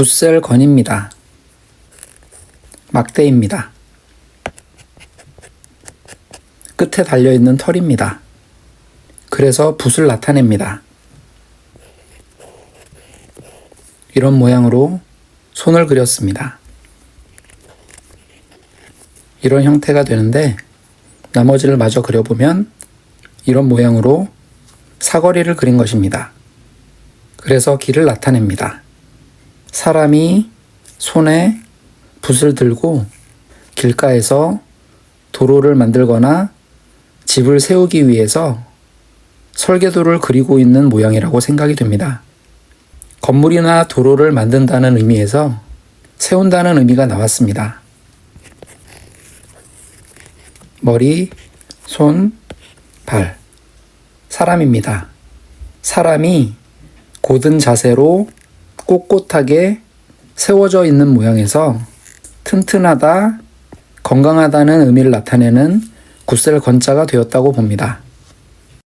굿셀 건입니다. 막대입니다. 끝에 달려있는 털입니다. 그래서 붓을 나타냅니다. 이런 모양으로 손을 그렸습니다. 이런 형태가 되는데 나머지를 마저 그려보면 이런 모양으로 사거리를 그린 것입니다. 그래서 길을 나타냅니다. 사람이 손에 붓을 들고 길가에서 도로를 만들거나 집을 세우기 위해서 설계도를 그리고 있는 모양이라고 생각이 됩니다. 건물이나 도로를 만든다는 의미에서 세운다는 의미가 나왔습니다. 머리, 손, 발. 사람입니다. 사람이 고든 자세로 꼿꼿하게 세워져 있는 모양에서 튼튼하다, 건강하다는 의미를 나타내는 굿셀 건자가 되었다고 봅니다.